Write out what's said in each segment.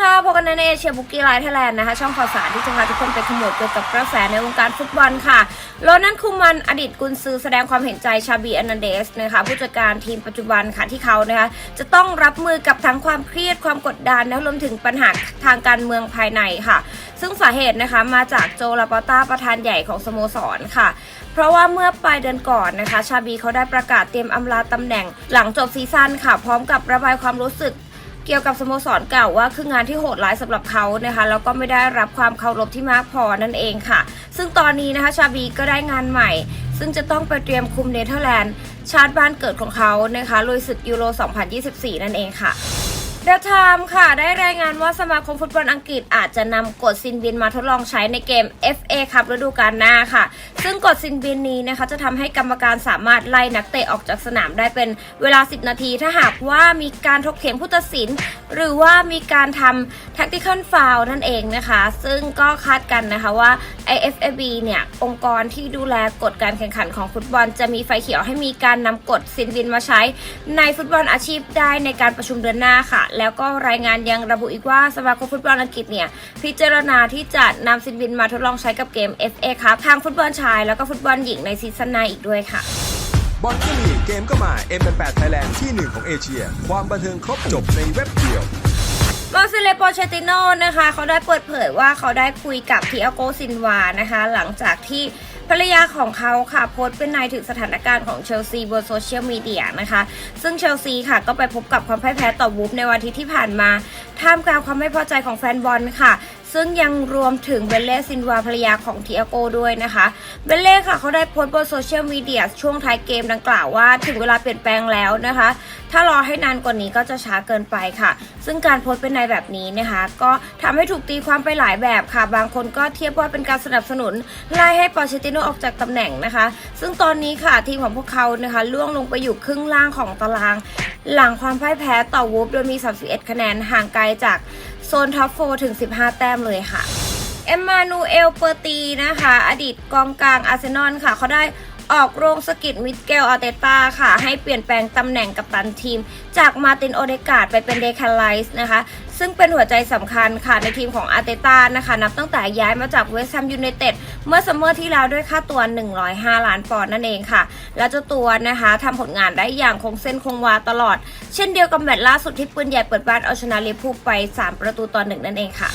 ค่ะพบกันในเอเชียบุกี้ไลท์ไทยแลนด์นะคะ ช่องข่าวสารที่จะพาทุกคนไปขมวดเกี่ยวกับกระแสในวงการฟุตบอลค่ะโรนันคุมันอดีตกุนซือแสดงความเห็นใจชาบีอนันเดสนะคะผู้จัดการทีมปัจจุบันค่ะที่เขานะคะจะต้องรับมือกับทั้งความเครียดความกดดันและรวมถึงปัญหาทางการเมืองภายในค่ะ ซึ่งสาเหตุนะคะมาจากโจลาปอต้าประธานใหญ่ของสโมสรค่ะ เพราะว่าเมื่อปลายเดือนก่อนนะคะ ชาบีเขาได้ประกาศเตรียมอำลาตำแหน่งหลังจบซีซั่นค่ะ พร้อมกับระบายความรู้สึก เกี่ยวกับสโมสรเก่าว่าคืองานที่โหดร้ายสำหรับเขานะคะแล้วก็ไม่ได้รับความเคารพที่มากพอนั่นเองค่ะ ซึ่งตอนนี้นะคะชาบีก็ได้งานใหม่ ซึ่งจะต้องไปเตรียมคุมเนเธอร์แลนด์ชาติบ้านเกิดของเขานะคะลุยศึกยูโร 2024 นั่นเองค่ะ เดอะไทม์ค่ะ ได้รายงานว่าสมาคมฟุตบอลอังกฤษอาจจะนำกฎซินบินมาทดลองใช้ในเกม FA ครับฤดูกาลหน้าค่ะ ซึ่งกฎซินบินนี้นะคะจะทำให้กรรมการสามารถไล่นักเตะออกจากสนามได้เป็นเวลา 10 นาที ถ้าหากว่ามีการถกเถียงผู้ตัดสิน หรือว่ามีการทำ tactical foul นั่นเองนะคะ ซึ่งก็คาดกันนะคะว่า IFAB เนี่ยองค์กรที่ดูแลกฎการแข่งขันของฟุตบอล จะมีไฟเขียวให้มีการนำกฎซินบินมาใช้ในฟุตบอลอาชีพได้ในการประชุมเดือนหน้าค่ะแล้วก็รายงานยังระบุอีกว่าสมาคมฟุตบอลอังกฤษเนี่ยพิจารณาที่จะนำซินบินมาทดลองใช้กับเกม FA ครับทางฟุตบอลชาย แล้วก็ฟุตบอลหญิงในซีซั่นหน้าอีกด้วยค่ะบอลก็มีเกมก็มา M8 Thailand ที่หนึ่งของเอเชีย ความบันเทิงครบจบในเว็บเดียว มาซิเลโปเชติโนนะคะ เขาได้เปิดเผยว่าเขาได้คุยกับทิอาโกซินวานะคะ หลังจากที่ภรรยาของเขาค่ะโพสต์เป็นนายถึงสถานการณ์ของเชลซีบนโซเชียลมีเดียนะคะ ซึ่งเชลซีค่ะก็ไปพบกับความพ่ายแพ้ต่อวูฟในวันอาทิตย์ที่ผ่านมา ท่ามกลางความไม่พอใจของแฟนบอลค่ะ ซึ่งยังรวมถึงเบลเล่ซินวาภรรยาของทิอาโกด้วยนะคะเบลเล่ค่ะเขาได้โพสต์บนโซเชียลมีเดียช่วงท้ายเกมดังกล่าวว่าถึงเวลาเปลี่ยนแปลงแล้วนะคะ ถ้ารอให้นานกว่านี้ก็จะช้าเกินไปค่ะ ซึ่งการโพสต์เป็นในแบบนี้นะคะ ก็ทำให้ถูกตีความไปหลายแบบค่ะ บางคนก็เทียบว่าเป็นการสนับสนุนไล่ให้ปอเชติโนออกจากตำแหน่งนะคะ ซึ่งตอนนี้ค่ะทีมของพวกเขานะคะล่วงลงไปอยู่ครึ่งล่างของตาราง หลังความพ่ายแพ้ต่อวูฟโดยมี 31 คะแนนห่างไกลจาก โซนท็อปโฟถึง 15 แต้มเลยค่ะ เอมมานูเอลเปอร์ตีนะคะ อดีตกองกลางอาร์เซนอลค่ะเขาได้ ออกโรงสกิดมิเกลอาเตตาค่ะ ให้เปลี่ยนแปลงตำแหน่งกัปตันทีม จากมาตินโอเดกาดไปเป็นเดคาไลส์นะคะ ซึ่งเป็นหัวใจสำคัญค่ะในทีมของอาเตตานะคะ นับตั้งแต่ย้ายมาจากเวสต์แฮมยูไนเต็ดเมื่อซัมเมอร์ที่แล้วด้วยค่าตัว 105 ล้านปอนด์นั่นเองค่ะ แล้วเจ้าตัวนะคะทำผลงานได้อย่างคงเส้นคงวาตลอด เช่นเดียวกับแมตช์ล่าสุดที่ปืนใหญ่เปิดบ้านเอาชนะลิเวอร์พูลไป 3 ประตูต่อหนึ่งนั่นเองค่ะ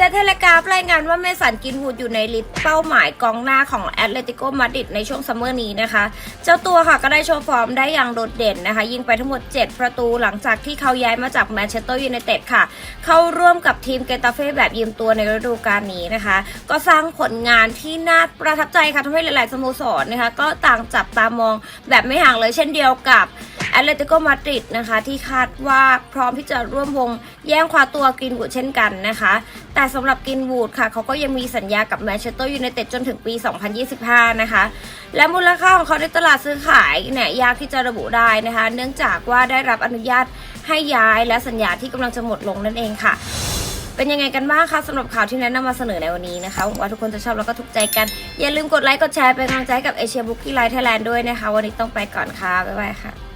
เดเทเลกราฟรายงานว่าเมสันกินวูดอยู่ในลิสต์เป้าหมายกองหน้าของแอตเลติโกมาดริดในช่วงซัมเมอร์นี้นะคะ เจ้าตัวค่ะก็ได้โชว์ฟอร์มได้อย่างโดดเด่นนะคะ ยิงไปทั้งหมด 7 ประตูหลังจากที่เขาย้ายมาจากแมนเชสเตอร์ยูไนเต็ดค่ะ เข้าร่วมกับทีมเกตาเฟ่แบบยืมตัวในฤดูกาลนี้นะคะ ก็สร้างผลงานที่น่าประทับใจค่ะทำให้หลาย ๆ สโมสรนะคะก็ต่างจับตามองแบบไม่ห่างเลยเช่นเดียวกับแอตเลติโกมาดริดนะคะที่คาดว่าพร้อมที่จะร่วมวง แย่งคว้าตัวกรีนวูดเช่นกันนะคะ แต่สำหรับกรีนวูดค่ะเขาก็ยังมีสัญญากับแมนเชสเตอร์ยูไนเต็ดจนถึงปี 2025 นะคะ และมูลค่าของเขาในตลาดซื้อขายเนี่ยยากที่จะระบุได้นะคะ เนื่องจากว่าได้รับอนุญาตให้ย้ายและสัญญาที่กำลังจะหมดลงนั่นเองค่ะเป็นยังไงกันบ้างคะสำหรับข่าวที่แนะนำมาเสนอในวันนี้นะคะหวังว่าทุกคนจะชอบแล้วก็ถูกใจกัน อย่าลืมกดไลค์กดแชร์เป็นกำลังใจให้กับเอเชียบุ๊กกี้ไลท์ไทยแลนด์ด้วยนะคะ วันนี้ต้องไปก่อนค่ะ บ๊ายบายค่ะ